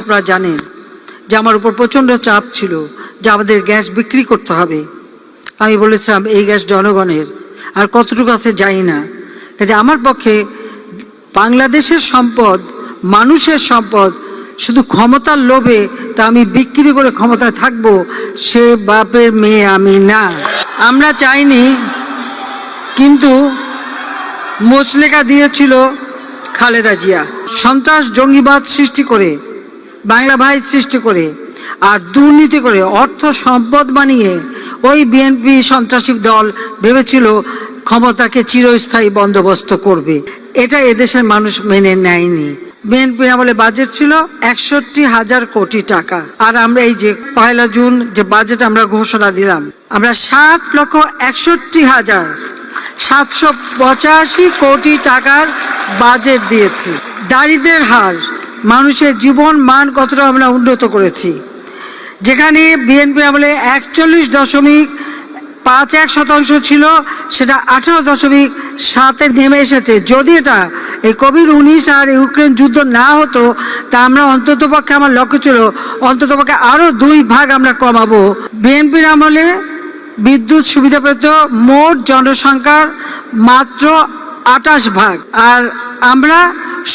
আপনারা জানেন যে আমার উপর প্রচণ্ড চাপ ছিল যে আমাদের গ্যাস বিক্রি করতে হবে। আমি বলেছিলাম, এই গ্যাস জনগণের, আর কতটুকু আছে জানি না। কাজে আমার পক্ষে বাংলাদেশের সম্পদ, মানুষের সম্পদ, শুধু ক্ষমতার লোভে তা আমি বিক্রি করে ক্ষমতায় থাকব, সে বাপের মেয়ে আমি না। আমরা চাইনি, কিন্তু মোচলেকা দিয়েছিল খালেদা জিয়া। সন্ত্রাস, জঙ্গিবাদ সৃষ্টি করে বাংলা ভাই সৃষ্টি করে আর দুর্নীতি করে অর্থ সম্পদ বানিয়ে ওই বিএনপি সন্ত্রাসী দল ভেবেছিল ক্ষমতাকে চিরস্থায়ী বন্দোবস্ত করবে। এটা এদেশের মানুষ মেনে নেয়নি। বিএনপি আমলে বাজেট ছিল একষট্টি হাজার কোটি টাকা। আর আমরা এই যে পয়লা জুন যে বাজেট আমরা ঘোষণা দিলাম, আমরা সাত লক্ষ একষট্টি হাজার সাতশো পঁচাশি কোটি টাকার বাজেট দিয়েছি। দারিদ্রের হার মানুষের জীবন মান কতটা আমরা উন্নত করেছি? যেখানে বিএনপি আমলে একচল্লিশ দশমিক পাঁচ এক শতাংশ ছিল, সেটা আঠারো দশমিক সাতে নেমে এসেছে। যদি এটা এই কোভিড উনিশ আর ইউক্রেন যুদ্ধ না হতো, তা আমরা অন্ততপক্ষে আমার লক্ষ্য ছিল অন্ততপক্ষে আরও দুই ভাগ আমরা কমাবো। বিএনপির আমলে বিদ্যুৎ সুবিধা পেত মোট জনসংখ্যার মাত্র আটাশ ভাগ। আর আমরা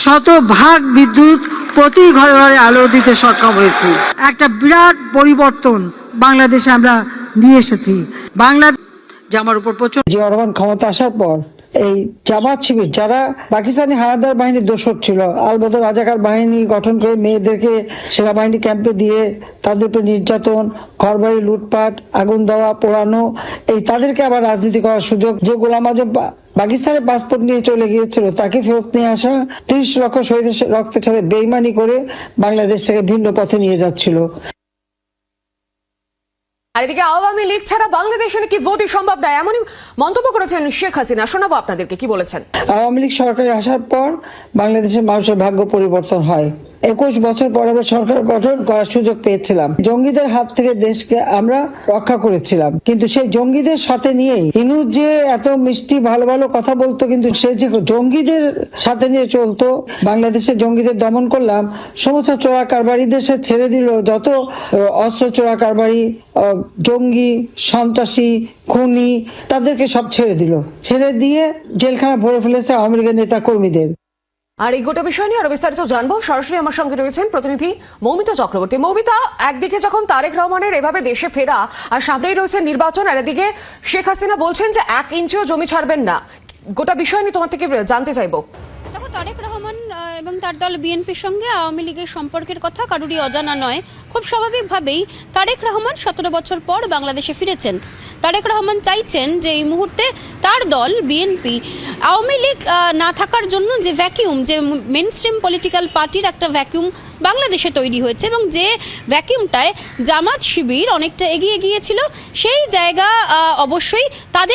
শত ভাগ বিদ্যুৎ প্রতি ঘরে ঘরে আলো দিতে সক্ষম হয়েছি। একটা বিরাট পরিবর্তন বাংলাদেশে আমরা নিয়ে এসেছি। বাংলাদেশ যে আমার উপর প্রচুর জিয়া ক্ষমতা আসার পর এই জামাত শিবির, যারা পাকিস্তানি হানাদার বাহিনীর দোষর ছিল, আলবদর রাজাকার বাহিনী গঠন করে মেয়েদেরকে সেনাবাহিনী ক্যাম্পে দিয়ে তাদের উপর নির্যাতন, ঘরবাড়ি, লুটপাট, আগুন দেওয়া, পোড়ানো, এই তাদেরকে আবার রাজনীতি করার সুযোগ, যে গোলাম আজম পা- পাকিস্তানের পাসপোর্ট নিয়ে চলে গিয়েছিল তাকে ফেরত নিয়ে আসা তিরিশ লক্ষ শহীদের রক্তের সাথে বেইমানি করে বাংলাদেশটাকে ভিন্ন পথে নিয়ে যাচ্ছিল। আর এদিকে আওয়ামী লীগ ছাড়া বাংলাদেশে নাকি ভোটই সম্ভব নয় এমনই মন্তব্য করেছেন শেখ হাসিনা। শোনাবো আপনাদেরকে কি বলেছেন? আওয়ামী লীগ সরকারে আসার পর বাংলাদেশের মানুষের ভাগ্য পরিবর্তন হয়। একুশ বছর পর আমরা সরকার গঠন করার সুযোগ পেয়েছিলাম। জঙ্গিদের হাত থেকে দেশকে আমরা রক্ষা করেছিলাম। কিন্তু সেই জঙ্গিদের সাথে নিয়েই হিনুর যে এত মিষ্টি, ভালো ভালো কথা বলতো, কিন্তু সে যে জঙ্গিদের সাথে নিয়ে চলতো বাংলাদেশে জঙ্গিদের দমন করলাম, সমস্ত চোরা কারবারিদের সে ছেড়ে দিল, যত অস্ত্র চোরা কারবারি জঙ্গি, সন্ত্রাসী, খুনি, তাদেরকে সব ছেড়ে দিল। ছেড়ে দিয়ে জেলখানা ভরে ফেলেছে আওয়ামী লীগের নেতা কর্মীদের আর এই গোটা বিষয় নিয়ে আরও বিস্তারিত জানব। সরাসরি আমার সঙ্গে রয়েছেন প্রতিনিধি মৌমিতা চক্রবর্তী। মৌমিতা, একদিকে যখন তারেক রহমানের এভাবে দেশে ফেরা আর সামনেই রয়েছে নির্বাচন, আর এদিকে শেখ হাসিনা বলছেন যে এক ইঞ্চিও জমি ছাড়বেন না। গোটা বিষয় নিয়ে তোমার থেকে জানতে চাইব। দেখো, তারেক রহমান এবং তার দল বিএনপির সঙ্গে আওয়ামী লীগের সম্পর্কের কথা কারুরই অজানা নয়। খুব স্বাভাবিকভাবেই তারেক রহমান সতেরো বছর পর বাংলাদেশে ফিরেছেন। তারেক রহমান চাইছেন যে এই মুহূর্তে তার দল, বিএনপি, আওয়ামী লীগ না থাকার জন্য যে ভ্যাকিউম যে মেন স্ট্রিম পলিটিক্যাল পার্টির একটা ভ্যাকিউম বাংলাদেশে তৈরি হয়েছে এবং যে ভ্যাকিউমটায় জামাত শিবির অনেকটা এগিয়ে গিয়েছিল, সেই জায়গা অবশ্যই তাদের